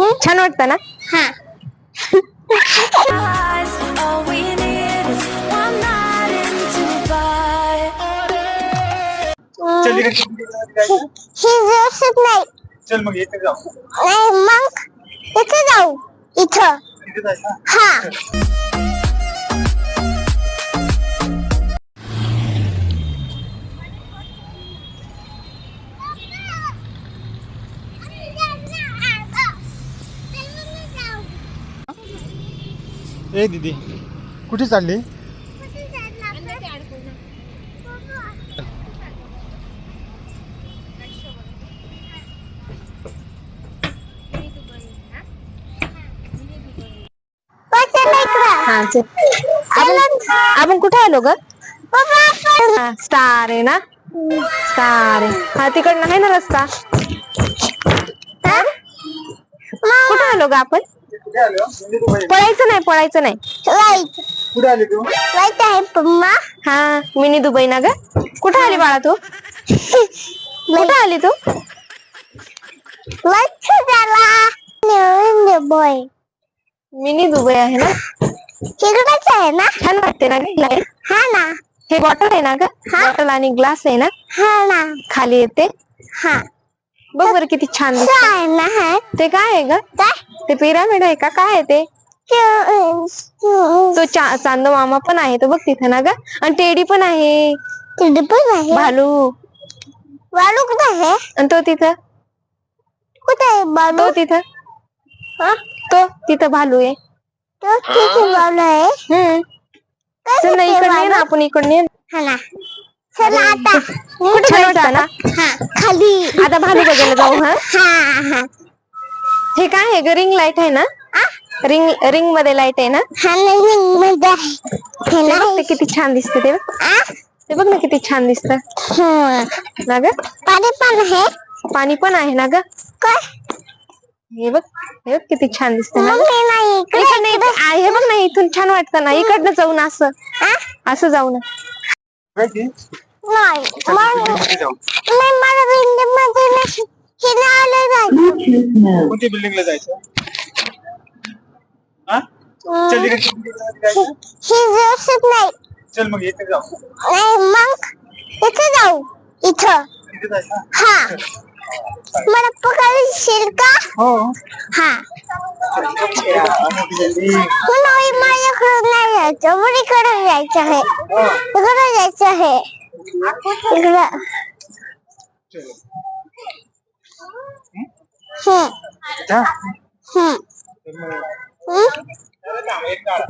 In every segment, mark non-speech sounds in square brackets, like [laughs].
छान वाटतं ना? हा. चल इकडे? ही व्यवस्थित नाही. चल मग इथे जाऊ. नाही मग इथे जाऊ. इथं. इथे जायचं? हा. ए दीदी. कुठे चालली? हा आपण कुठे आलो ग? स्टार आहे ना? स्टार आहे. हा तिकडनं आहे ना रस्ता? कुठे आलो ग आपण? पळायचं नाही पळायचं नाही. राईट आली तू? आहे पम्मा. हा मिनी दुबई ना ग. कुठे आली बाळा तू? कुठे आली तू? झाला बॉय मिनी दुबई. आहे ना? तिकडेच आहे ना? छान वाटते ना ग लाइट. हा ना. हे बॉटल आहे ना ग? बॉटल आणि ग्लास आहे ना? हा ना. खाली येते. हा. बघ बरं किती छान ते काय आहे ग? ते पिरामिड आहे का? काय आहे ते? तो चा- चांदो मामा पण आहे तो बघ तिथे ना ग. आणि टेडी पण आहे. तिथे पण आहे? भालू. बालू कुठे आहे? आणि तो तिथं. कुठे आहे बालू तो तिथं. हा? तो तिथं भालू आहे. तो तिथे बालू आहे? हम्म. चल ना इकडे ये ना आपण इकडे ये. हा ना. चला आता. कुठे जायचं ना हा खाली. आता भालू बघायला जाऊ हा? हा काय आहे ग? रिंग लाइट आहे ना? रिंग रिंगमध्ये लाइट आहे ना? हा नाही मध्ये हे ते नाही. किती छान दिसतं ते बघ. आ? ते बघ ना किती छान दिसतं. हं. ना ग? पाणी पण आहे. पाणी पण आहे ना ग? काय? हे बघ हे बघ किती छान दिसतं ना ग. मम्मी नाही इकडे. इकडनं इकडे- आ, हे बघ ना इथून छान वाटतं ना. इकडनं जाऊन असं. आ? असं जाऊ ना नाही मला बिल्डिंगमध्ये हे आलं जायचं? कोणत्या बिल्डिंगला जायचं हा? चल इकडे जायचं ही व्यवस्थित नाही चल मग इथे जाऊ. नाही मग इथे जाऊ इथं इथे जायचं हा मला पकडशील का? हो. हा. नाही माझ्याकडे नाही जायचं मुलीकडे जायचं आहे. इकडे जायचं आहे.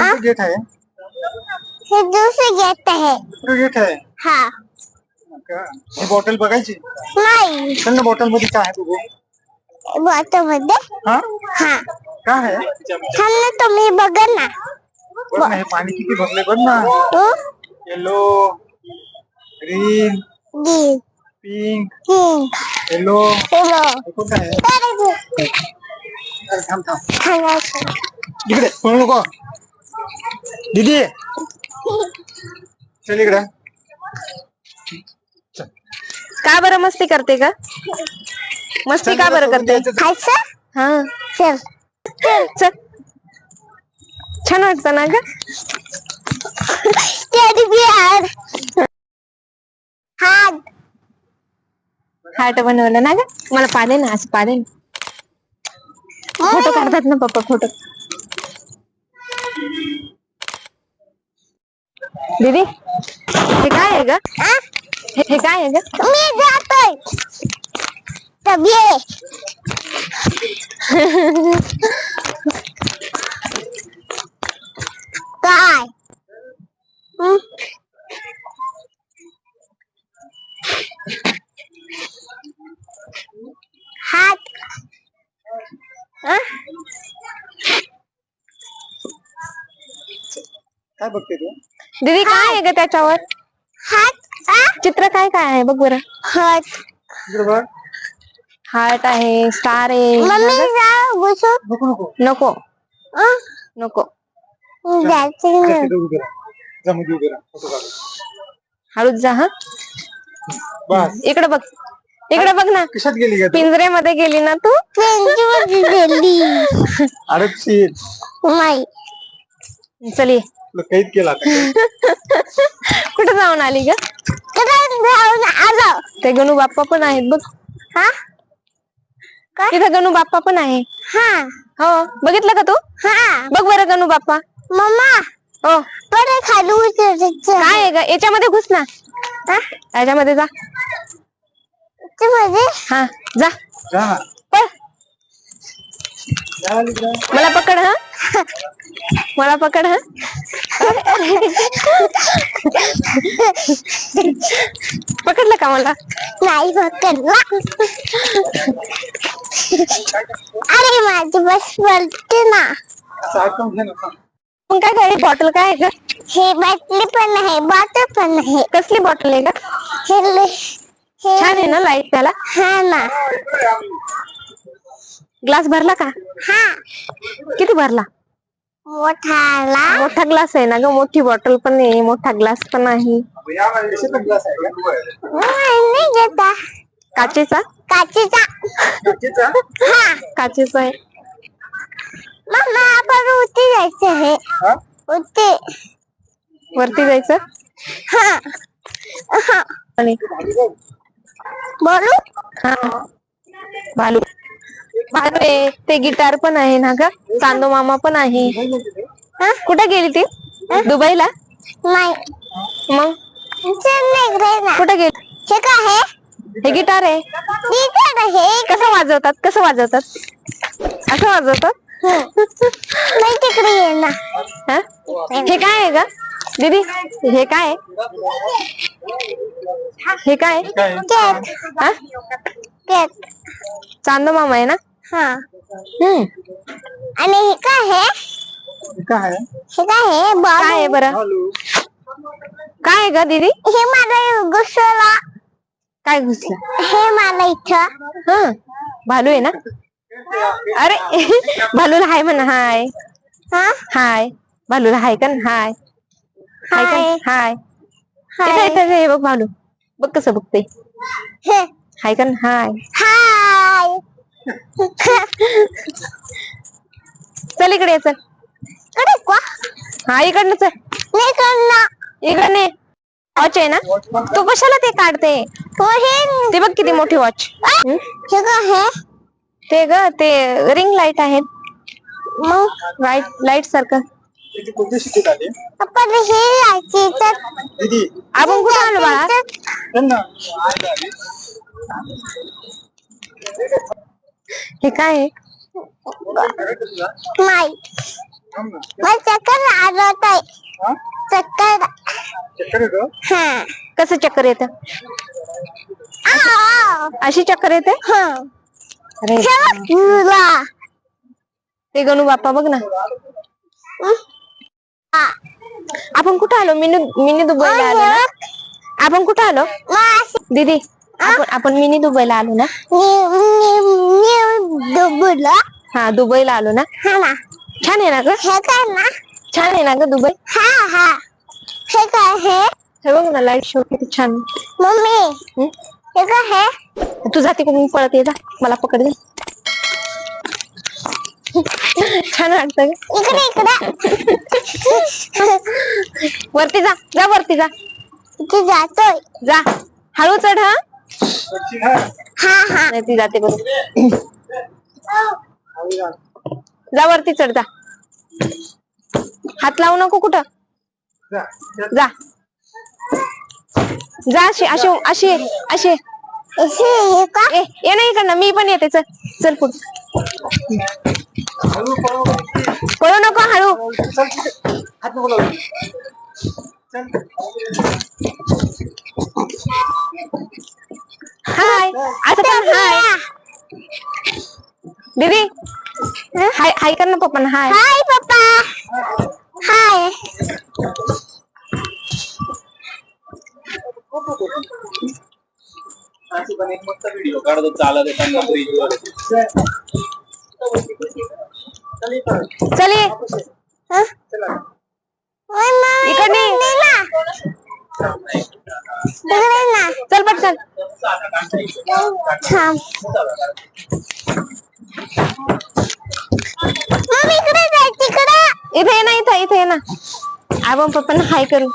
चल गेट आहे हे दुसरे गेट आहे गेट आहे हा? ही बॉटल बघायची नाही चल ना बॉटलमध्ये काय आहे बघू बॉटलमध्ये हा हा काय आहे छान ना तुम्ही बघा ना बघ ना हे पाणी किती भरले बघ ना? येलो ग्रीन दी पिंक पिंक येलो हे आहे अरे थांब थांब खाण्याचं इकडे पळू नको दीदी चल इकडे चल. का बरं मस्ती करते का? मस्ती का बरं करते? हा चल चल छान वाटतं ना ग? [laughs] हात. हार्ट बनवलं ना ग? मला पाडे ना असं ना फोटो काढतात ना पप्पा फोटो. दीदी हे काय आहे ग? हे हे काय आहे ग? मी जातोय. तबे [laughs] काय बघते तू? दीदी काय आहे ग त्याच्यावर? हात? चित्र काय काय आहे? बघ बरं. हात. इकडे बघ. हार्ट आहे स्टार आहे. मम्मी जा बसू. नको नको. नको. हं? जा नाही. तिथे उभे राहा. जा मध्ये उभे राहा. फोटो काढू हळूच जा हा. बस. इकडे बघ. इकडे बघ ना. कशात गेली का तू? पिंजऱ्यामध्ये गेली ना तू? गेली. आरक्षित. नाही चल ये. तुला कैद केला आता. [laughs] कुठे जाऊन आली ग? ते गणू बाप्पा पण आहेत बघ. हा? तिथे गणू बाप्पा पण आहे. हा. हो बघितलं का तू? हा. बघ बरं गणू बाप्पा. मम्मा हो. परत खाली उतरायचं. काय आहे ग? याच्यामध्ये घुस ना. हा? याच्यामध्ये जा. ते हा जा. जा. पळ. जा. मला पकड हा. मला पकड हा. पकडलं का मला? नाही पकडला. अरे माझी बस बोलते ना. मग काय काय बॉटल काय आहे ग हे बाटली पण आहे बॉटल पण आहे. कसली बॉटल आहे का? हे ले- हे छान आहे ना लाइट त्याला? हा ना. ग्लास भरला का? हा. किती भरला? मोठाला मोठा ग्लास आहे ना ग मोठी बॉटल पण आहे मोठा ग्लास पण आहे. यामध्ये कशाचा ग्लास आहे का? नाही घेता. काचेचा? काचेचा. काचेचा? हा. काचेचा आहे. मम्मा आपण उती जायचं आहे. हा? उती. वरती जायचं? हा. हा बोलू? हा. भालू. भालू आहे ते गिटार पण आहे ना ग? चांदो मामा पण आहे. हा? कुठे गेली ती? दुबईला? नाही. मग? कुठे गेली? हे काय आहे? हे गिटार आहे. गिटार आहे? कसं वाजवतात? कसं वाजवतात? असं वाजवतात? नाही तिकडे ये ना. हा? हे काय आहे ग? दीदी हे काय आहे? हे काय आहे? हा? चांदो मामा आहे ना? हा. हम्म. आणि हे काय आहे? हे काय आहे? हे काय आहे? बॉल काय आहे बरं? हॅलो. काय आहे ग दीदी? हे मला घुसवला काय घुसलं? हे मला इथं. हा. भालू आहे ना? अरे भालूला हाय म्हण हाय. हा? हाय. भालूला हाय का न? हाय. हाय का न? हाय. हाय. इथं- इथं- इथं हे बघ भालू. बघ कसं बघते हे. हाय का न? हाय. हाय. [laughs] चल इकडे ये, चल. कडे क्वा हा इकडनं चल. नाही करणार इकडे वॉच आहे ना? तू कशाला ते काढते? हो हे ते बघ किती मोठी वॉच हे? काय आहे ते ग ते रिंग लाईट आहेत मग? लाईट लाईट सारखं. किती कोणती शिकत आली? आपण हे लायची तर दीदी. आपण कुठे आलो बाळा? चल ना हे काय आहे? नाही. मला चक्कर आलं आहे. हा? चक्कर. चक्कर येतं? हाँ। कसं चक्कर येतं? अशी चक्कर येते? हा. अरे ठेवा तुला ते गणू बाप्पा बघ ना. आपण कुठं आलो? मिनी मिनी दुबईला आलो ना? आपण कुठं आलो? माशी दीदी आपण आपण मिनी दुबईला आलो ना? मी मी डुबुला हा दुबईला आलो ना? हा ना. छान आहे ना ग? हे काय ना? छान आहे ना ग दुबई? हा हा. हे काय हे? हे बघ ना लाइट शो किती छान. मम्मी हं? हे काय हे? तू जाते कुठून पळत ये जा. मला पकड दे छान वाटत इकडे इकडे. [laughs] वरती जा जा वरती जा. इथे जातोय. जा. हळू चढ हा. हा हा नाही ती जाते बरोबर. जा वरती चढ जा हात लावू नको कुठं जा. जा जा अशी अशी अशी अशी असे हे ए ये नाही इकडनं मी पण येते चल चल पुढ पळव. पळू नको हळू हाय असं पण हाय दीदी हाय हाय कर ना पप्पा हाय हाय पप्पा हाय. चल इथं. चल हं? चला. थांब मम्मी इकडे जाय तिकडे इथे ना इथं इथे ना आपण पप्पांना हाय करू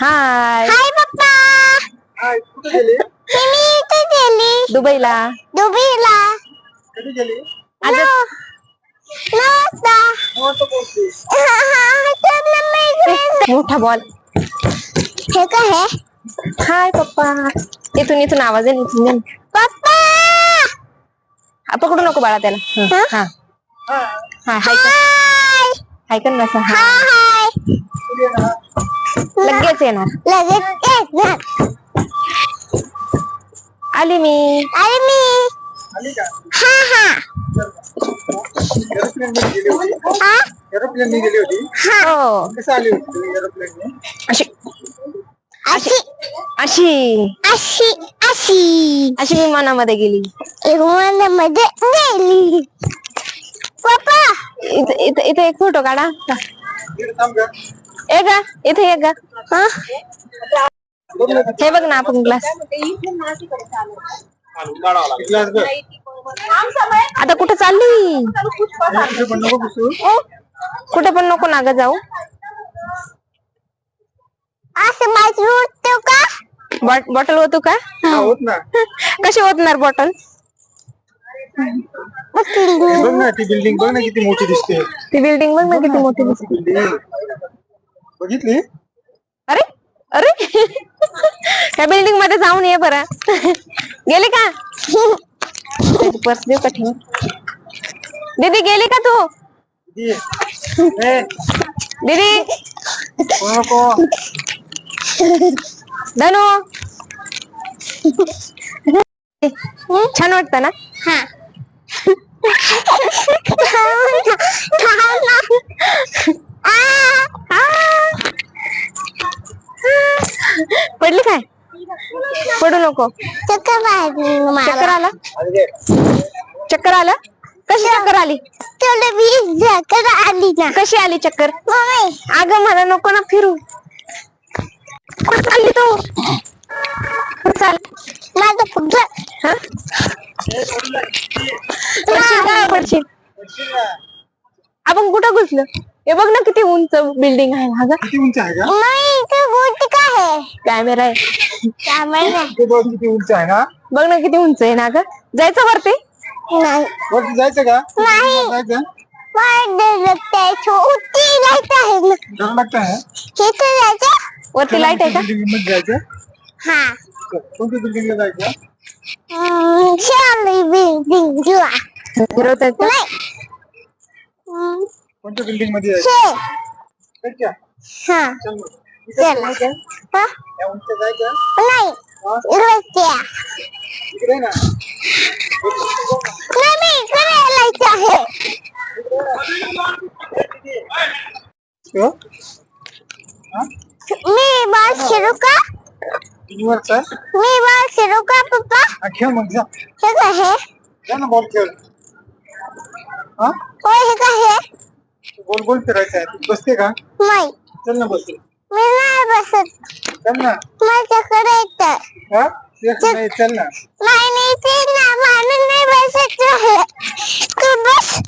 हाय हाय पप्पा हाय कुठे गेली मी इथे गेली दुबईला दुबईला कधी गेली आज मोठा बॉल हे काय हाय पप्पा इथून इथून आवाज आहे ना, इथून ये ना. पप्पा! आ, पकडू नको बाळा त्याला. हं, हा? हा. हा हाय. कर. हाय हाय कर ना असं, हा येणार लगेच येणार. लगेच येणार आली मी. अरे मी. आली का? हा हा. एरोप्लेन गेली होती. हा एरोप्लेन मध्ये गेली होती. हो. कसं आली होती एरोप्लेन अशी अशी अशी. अशी. अशी अशी. मी मनामध्ये गेली. मध्ये गेली. पप्पा. इथे इथे इथे एक फोटो काढा. थांब का इथे ये गा हा? हे बघ ना आपण ग्लास आता कुठे चालली? कुठे पण नको ना ग जाऊ. असं माझी उठतो का? बॉटल होतो का? हा. होत ना. कशी होतणार बॉटल? बसली. बघ ना ती बिल्डिंग बघ ना किती मोठी दिसते. ती बिल्डिंग बघ ना किती मोठी दिसते. बिल्डिंग बघितली? अरे अरे. त्या बिल्डिंग मध्ये जाऊन ये बरं. गेली का? त्याची पर्स देऊ का ठेवून दीदी गेली का तू? किती? ए, दीदी. कोण नको? धनु छान वाटतं ना हा. पडली काय पडू नको चक्कर आला चक्कर आलं कशी चक्कर आली चक्कर आली ना कशी आली चक्कर अगं मला नको ना फिरू चालली तू कुठं चाल माझं कुठं हा? पडशील का पडशील आपण कुठं घुसलो? हे बघ ना किती उंच बिल्डिंग आहे ना ग. किती उंच आहे का काय कॅमेरा आहे. त्यामुळे नाही. ते बघ किती उंच आहे ना? बघ ना किती उंच आहे ना ग. जायचं वरती? नाही. वरती जायचं का? नाही. जायचं? छोटी लाइट आहे. ना डर लागत आहे वरती लाइट आहे का बिल्डिंगमध्ये जायचं हा कोणत्या बिल्डिंगला जायचं हम्म, शाली बिल्डिंगला फिरवत आहेत का? नाही हम्म, कोणत्या बिल्डिंगमध्ये जायचं शे. अच्छा, हा चल मग. इकडे चला. जायचं? हा? या उंच जायचं नाही हा? इकडे त्या. इकडे ना नाही मी इकडे लाइट आहे हो? हा? मी बॉल शिरू का वरच मी बॉल शिरू का पप्पा हा, खेळ मग जा हे काय आहे जा ना बॉल खेळ हा होय हे काय आहे गोल गोल फिरायचं आहे तू बसते का नाही चल ना बसते मी नाही बसत चल ना माझ्याकडे येतं हा नाही चल ना नाही नाही ते ना माणूस नाही बसत तू बस